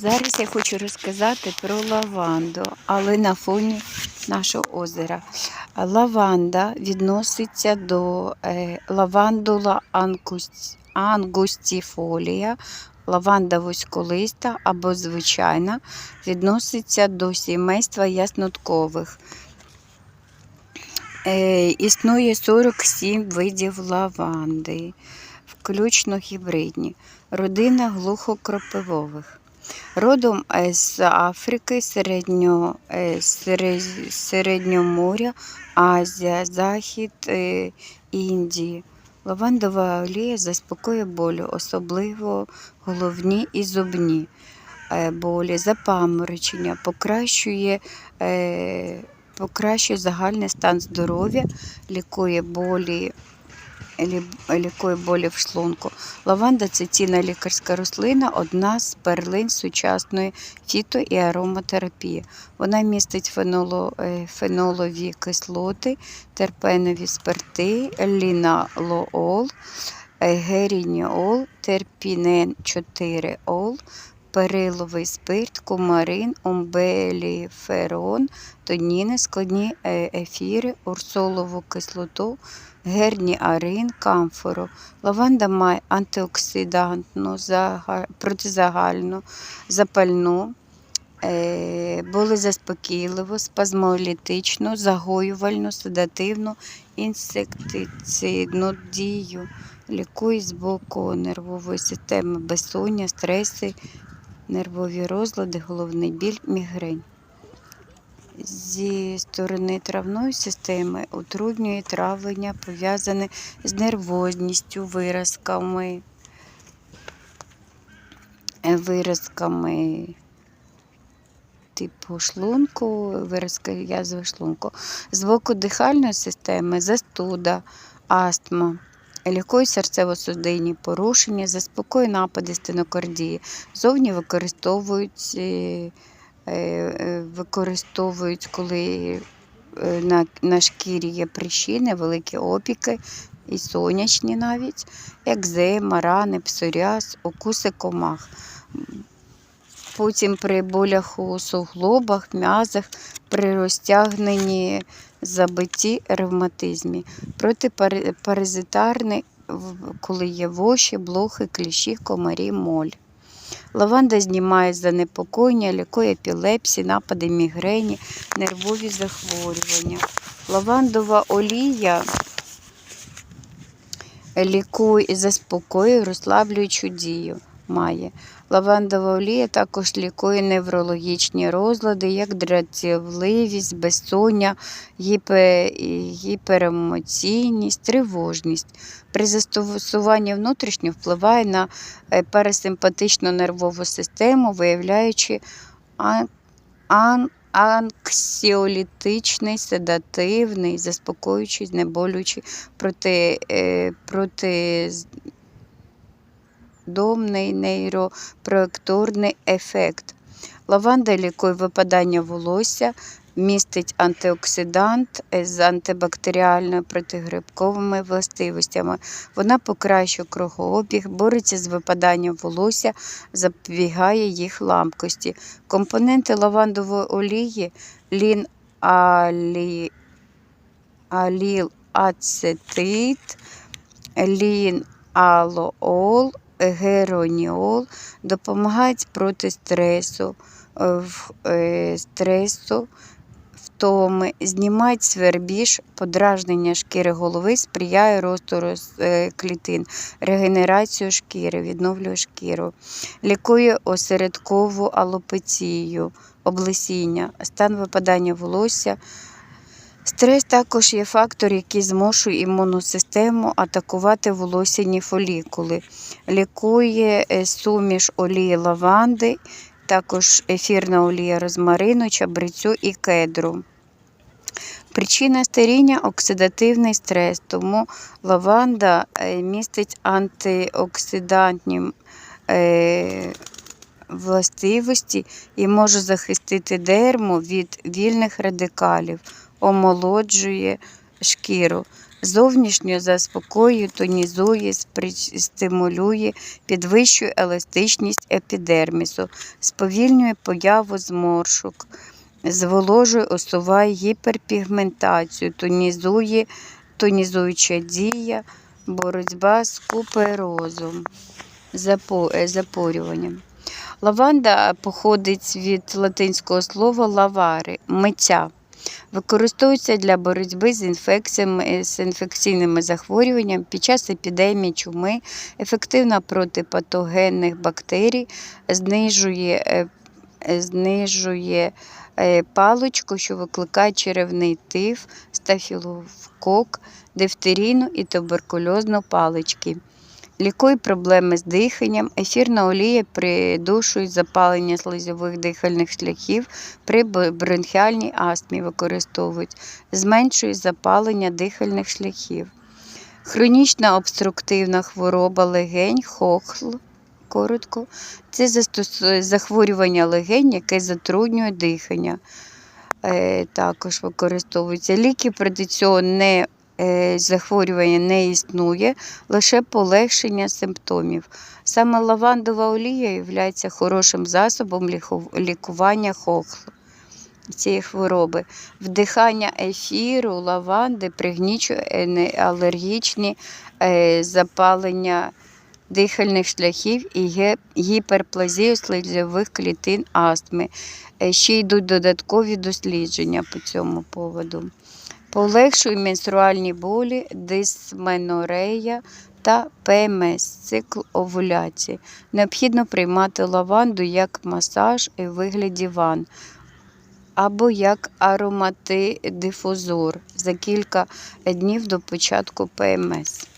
Зараз я хочу розказати про лаванду, але на фоні нашого озера. Лаванда відноситься до е, лавандула ангустіфолія, лаванда вузьколиста або звичайна, відноситься до сімейства ясноткових. Е, існує 47 видів лаванди, включно гібридні. Родина глухокропивових. Родом з Африки, середньо, е, Середньоморя, Азія, Захід е, Індії. Лавандова олія заспокоює болю, особливо головні і зубні е, болі, запаморочення, покращує, покращує загальний стан здоров'я, лікує болі, лі- лікує болі в шлунку. Лаванда це цінна лікарська рослина, одна з перлин сучасної фіто- і ароматерапії. Вона містить феноло, е, фенолові кислоти, терпенові спирти, ліналоол, е, герініол, терпінен 4-ол, периловий спирт, кумарин, омбеліферон, тоніни, складні е, ефіри, урсолову кислоту, герніарин, камфору. Лаванда має антиоксидантну, протизагальну, запальну, е, болезаспокійливу, спазмолітичну, загоювальну, седативну, інсектицидну дію. Лікує з боку нервової системи безсоння, стреси, нервові розлади, головний біль, мігрень. Зі сторони травної системи утруднює травлення, пов'язане з нервозністю, виразками, е, виразками типу шлунку, виразки язви шлунку. З боку дихальної системи застуда, астма. Лікує серцево-судинні порушення, заспокоює напади стенокардії. Зовні використовують, е, використовують коли е, на, на шкірі є прищини, великі опіки, і сонячні навіть, екзема, рани, псоріаз, укуси комах. Потім при болях у суглобах, м'язах, при розтягненні забитті ревматизмі. Протипаразитарний, коли є воші, блохи, кліщі, комарі, моль. Лаванда знімає занепокоєння, лікує епілепсії, напади мігрені, нервові захворювання. Лавандова олія лікує і заспокоює розслаблюючу дію. Має. Лавандова олія також лікує неврологічні розлади, як дратівливість, безсоння, гіпе... гіперемоційність, тривожність. При застосуванні внутрішньо впливає на е, парасимпатичну нервову систему, виявляючи ан... анксіолітичний, седативний, заспокоюючий, знеболюючий, проти, е, проти домний нейропроекторний ефект. Лаванда лікує випадання волосся, містить антиоксидант з антибактеріальною протигрибковими властивостями. Вона покращує кругообіг, бореться з випаданням волосся, запобігає їх ламкості. Компоненти лавандової олії лін алі... аліл ацетит, лін алоол, героніол допомагають проти стресу, е, е, стресу, втоми, знімають свербіж, подражнення шкіри голови, сприяє росту е, клітин, регенерацію шкіри, відновлює шкіру, лікує осередкову алопецію, облесіння, стан випадання волосся. Стрес також є фактор, який змушує імунну систему атакувати волосяні фолікули. Лікує е, суміш олії лаванди, також ефірна олія розмарину, чабрицю і кедру. Причина старіння оксидативний стрес, тому лаванда е, містить антиоксидантні е, властивості і може захистити дерму від вільних радикалів, омолоджує шкіру, Зовнішньо заспокоює, тонізує, стимулює, підвищує еластичність епідермісу, сповільнює появу зморшок, зволожує, усуває гіперпігментацію, тонізує, тонізуюча дія, боротьба з куперозом, е, запорюванням. Лаванда походить від латинського слова лавари миття. Використовується для боротьби з інфекціями з інфекційними захворюваннями під час епідемії чуми, ефективна проти патогенних бактерій, знижує, е, знижує е, паличку, що викликає черевний тиф, стафілокок, дифтерійну і туберкульозну палички. Лікує проблеми з диханням, ефірна олія придушує запалення слизових дихальних шляхів, при бронхіальній астмі використовують, зменшує запалення дихальних шляхів. Хронічна обструктивна хвороба легень, хохл, коротко, це захворювання легень, яке затруднює дихання. Е, також використовуються. Ліки цього не, захворювання не існує, лише полегшення симптомів. Саме лавандова олія є хорошим засобом лікування хохлу цієї хвороби. Вдихання ефіру, лаванди пригнічує е, алергічні е, запалення дихальних шляхів і гіперплазію слизових клітин астми. Е, Ще йдуть додаткові дослідження по цьому поводу. Полегшує менструальні болі, дисменорея та ПМС, цикл овуляції. Необхідно приймати лаванду як масаж у вигляді ван або як ароматидифузор за кілька днів до початку ПМС.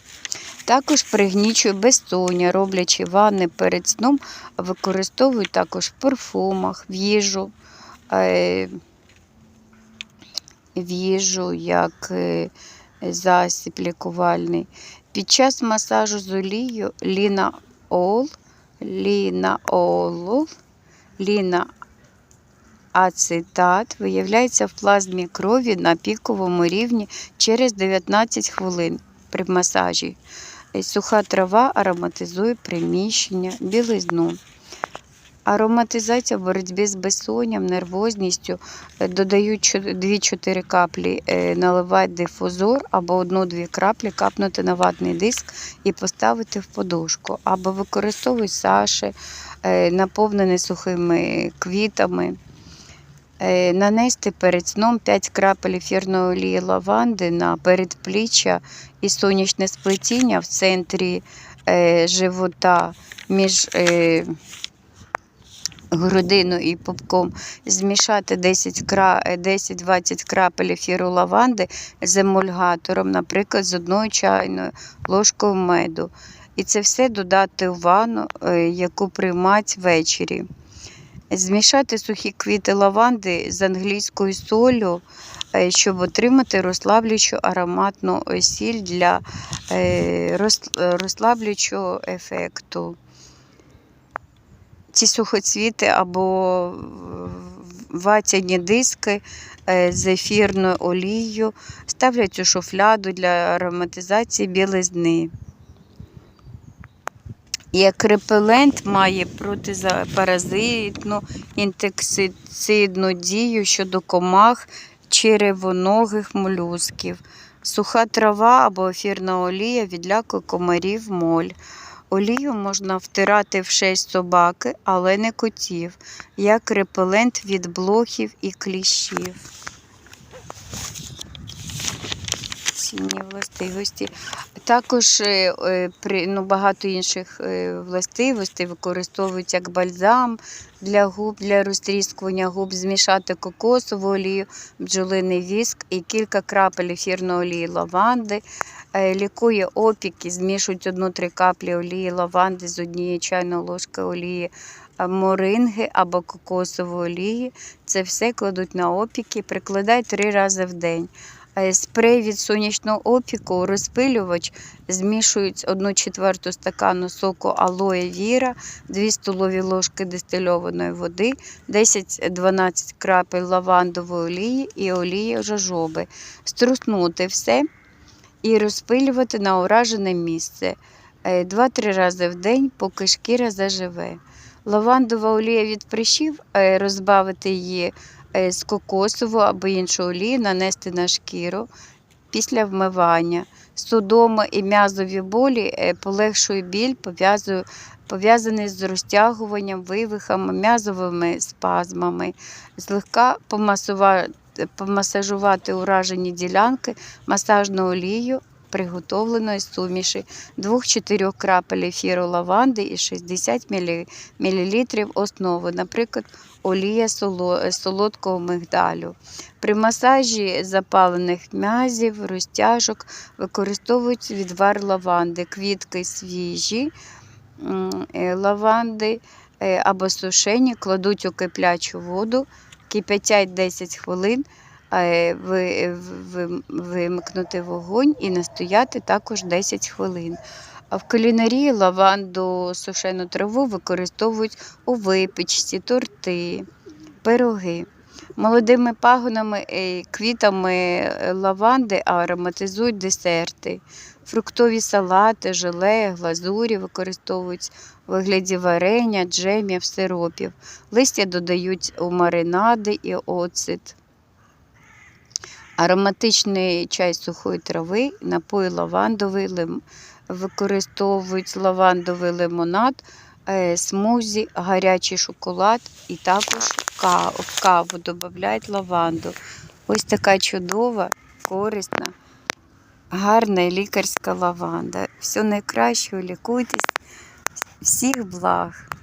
Також пригнічує безсоння, роблячи ванни перед сном, використовують також в парфумах, в їжу, е, в як е, засіб лікувальний. Під час масажу з олією лінаол, лінаол, ліна ацетат виявляється в плазмі крові на піковому рівні через 19 хвилин при масажі. Е, Суха трава ароматизує приміщення, білизну. Ароматизація в боротьбі з безсонням, нервозністю е, додають 2-4 каплі, е, наливати дифузор або 1-2 краплі капнути на ватний диск і поставити в подушку. Або використовують саші, е, наповнені сухими квітами. Нанести перед сном 5 крапель ефірної олії лаванди на передпліччя і сонячне сплетіння в центрі живота між грудиною і пупком. Змішати 10 кра- е, 10-20 крапель ефіру лаванди з емульгатором, наприклад, з одною чайною ложкою меду. І це все додати в ванну, е, яку приймать ввечері. Змішати сухі квіти лаванди з англійською солью, е, щоб отримати розслаблюючу ароматну сіль для е, розслаблюючого ефекту. Ці сухоцвіти або ватяні диски е, з ефірною олією ставлять у шуфляду для ароматизації білизни. Як репелент має протипаразитну інтексицидну дію щодо комах черевоногих молюсків. Суха трава або ефірна олія відлякує комарів моль. Олію можна втирати в шесть собаки, але не котів, як репелент від блохів і кліщів. Цінні властивості. Також е, е, ну, багато інших е, властивостей використовують як бальзам для губ, для розтріскування губ, змішати кокосову олію, бджолиний віск і кілька крапель ефірної олії лаванди. Лікує опіки, змішують 1-3 каплі олії лаванди з однієї чайної ложки олії моринги або кокосової олії. Це все кладуть на опіки, прикладають 3 рази в день. Е, Спрей від сонячного опіку, розпилювач змішують 1 четверту стакану соку алоє віра, 2 столові ложки дистильованої води, 10-12 крапель лавандової олії і олії жожоби. Струснути все і розпилювати на уражене місце 2-3 рази в день, поки шкіра заживе. Лавандова олія від прищів, е, розбавити її е, з кокосову або іншу олію, нанести на шкіру після вмивання. Судома і м'язові болі е, полегшує біль, пов'язаний з розтягуванням, вивихами, м'язовими спазмами. Злегка помасува- помасажувати уражені ділянки масажною олією приготовленої суміші 2-4 крапель ефіру лаванди і 60 мл основи, наприклад, олія солодкого мигдалю. При масажі запалених м'язів, розтяжок використовують відвар лаванди, квітки свіжі е, лаванди е, або сушені, кладуть у киплячу воду, кип'ятять 10 хвилин, е, ви- ви- вимкнути вогонь і настояти також 10 хвилин. А в кулінарії лаванду сушену траву використовують у випічці, торти, пироги. Молодими пагонами і квітами е, лаванди ароматизують десерти. Фруктові салати, желе, глазурі використовують у вигляді варення, джемів, сиропів. Листя додають у маринади і оцет. Ароматичний чай сухої трави, напої лавандовий, лим... використовують лавандовий лимонад, е, смузі, гарячий шоколад і також ка- в каву додають лаванду. Ось така чудова, корисна, гарна лікарська лаванда. Все найкращого, лікуйтесь, всіх благ.